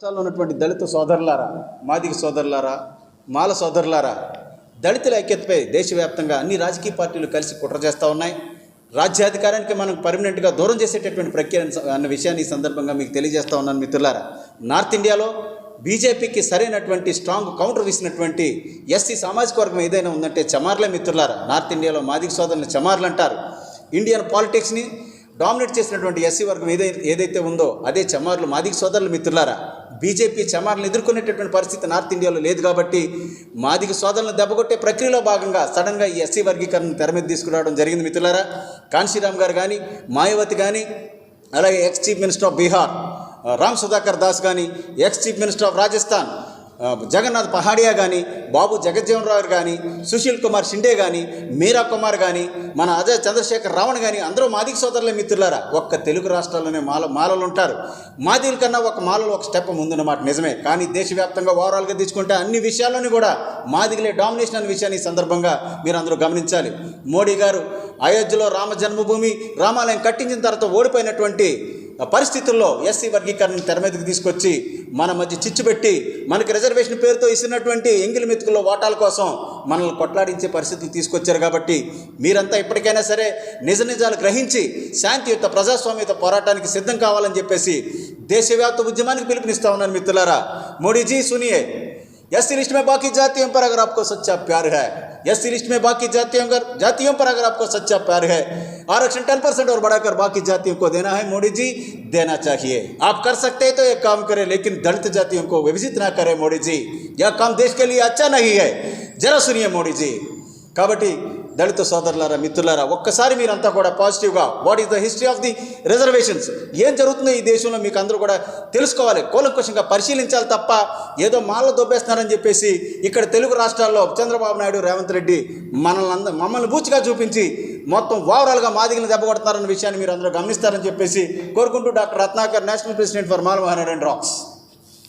రాష్ట్రాల్లో ఉన్నటువంటి దళిత సోదరులారా మాదిగ సోదరులారా మాల సోదరులారా దళితుల ఐక్యతపై దేశవ్యాప్తంగా అన్ని రాజకీయ పార్టీలు కలిసి కుట్ర చేస్తూ ఉన్నాయి. రాజ్యాధికారానికి మనం పర్మనెంట్గా దూరం చేసేటటువంటి ప్రక్రియ అన్న విషయాన్ని ఈ సందర్భంగా మీకు తెలియజేస్తా ఉన్నాను మిత్రులారా. నార్త్ ఇండియాలో బీజేపీకి సరైనటువంటి స్ట్రాంగ్ కౌంటర్ వేసినటువంటి ఎస్సీ సామాజిక వర్గం ఏదైనా ఉందంటే చమార్లే మిత్రులారా. నార్త్ ఇండియాలో మాదిక సోదరులు చమార్లు అంటారు. ఇండియన్ పాలిటిక్స్ని డామినేట్ చేసినటువంటి ఎస్సీ వర్గం ఏదైతే ఏదైతే ఉందో అదే చమార్లు మాదిగ సోదరులు మిత్రులారా. బీజేపీ చమార్లను ఎదుర్కొనేటటువంటి పరిస్థితి నార్త్ ఇండియాలో లేదు కాబట్టి మాదిక సోదరులను దెబ్బకొట్టే ప్రక్రియలో భాగంగా సడన్గా ఈ ఎస్సీ వర్గీకరణ తెర మీద తీసుకురావడం జరిగింది మిత్రులారా. కాన్షీరామ్ గారు కానీ మాయావతి కానీ అలాగే ex chief minister of Bihar Ram Sudhakar Das కానీ ex chief minister of Rajasthan Jagannath Pahadia కానీ బాబు జగజ్జీవనరావు కానీ సుశీల్ కుమార్ షిండే కానీ మీరా కుమార్ కానీ మన అజయ్ చంద్రశేఖర్ రావణ్ కానీ అందరూ మాదిక సోదరులే మిత్రులారా. ఒక్క తెలుగు రాష్ట్రాల్లోనే మాల మాలలు ఉంటారు మాదిల కన్నా ఒక మాలలు ఒక స్టెప్ ముందన్నమాట నిజమే. కానీ దేశవ్యాప్తంగా ఓవరాల్గా తీసుకుంటే అన్ని విషయాల్లోని కూడా మాదిగలే డామినేషన్ అనే విషయాన్ని సందర్భంగా మీరు అందరూ గమనించాలి. మోడీ గారు అయోధ్యలో రామ జన్మభూమి రామాలయం కట్టించిన తర్వాత ఓడిపోయినటువంటి పరిస్థితుల్లో ఎస్సీ వర్గీకరణ తెర మీదకి తీసుకొచ్చి మన మధ్య చిచ్చు పెట్టి మనకి రిజర్వేషన్ పేరుతో ఇస్తున్నటువంటి ఎంగిలి మెతుకుల్లో ఓటాల కోసం మనల్ని కొట్లాడించే పరిస్థితులు తీసుకొచ్చారు కాబట్టి మీరంతా ఇప్పటికైనా సరే నిజ నిజాలు గ్రహించి శాంతియుత ప్రజాస్వామ్యత పోరాటానికి సిద్ధం కావాలని చెప్పేసి దేశవ్యాప్త ఉద్యమానికి పిలుపునిస్తా ఉన్నాను మిత్రులారా. మోడీజీ సునియే. एस लिस्ट में बाकी जातियों पर अगर आपको सच्चा प्यार है एस लिस्ट में बाकी जातियों अगर, जातियों पर अगर आपको सच्चा प्यार है, आरक्षण टेन परसेंट और बढ़ाकर बाकी जातियों को देना है, मोदी जी, देना चाहिए। आप कर सकते हैं तो एक काम करें, लेकिन दलित जातियों को विभिजित ना करें मोदी जी। यह काम देश के लिए अच्छा नहीं है। जरा सुनिए मोदी जी। काबटी దళిత సోదరులారా మిత్రులారా ఒక్కసారి మీరంతా కూడా పాజిటివ్గా what is the history of the reservations ఏం జరుగుతుందో ఈ దేశంలో మీకు అందరూ కూడా తెలుసుకోవాలి కూలంకుషంగా పరిశీలించాలి తప్ప ఏదో మాల దొబ్బేస్తున్నారని చెప్పేసి ఇక్కడ తెలుగు రాష్ట్రాల్లో చంద్రబాబు నాయుడు రేవంత్ రెడ్డి మనల్ని అంద మమ్మల్ని బూచిగా చూపించి మొత్తం ఓవరాల్గా మాదిగలను దెబ్బ విషయాన్ని మీరు అందరూ గమనిస్తారని చెప్పేసి కోరుకుంటూ doctor Ratnakar national president for mall మహానారాయణ రాక్స్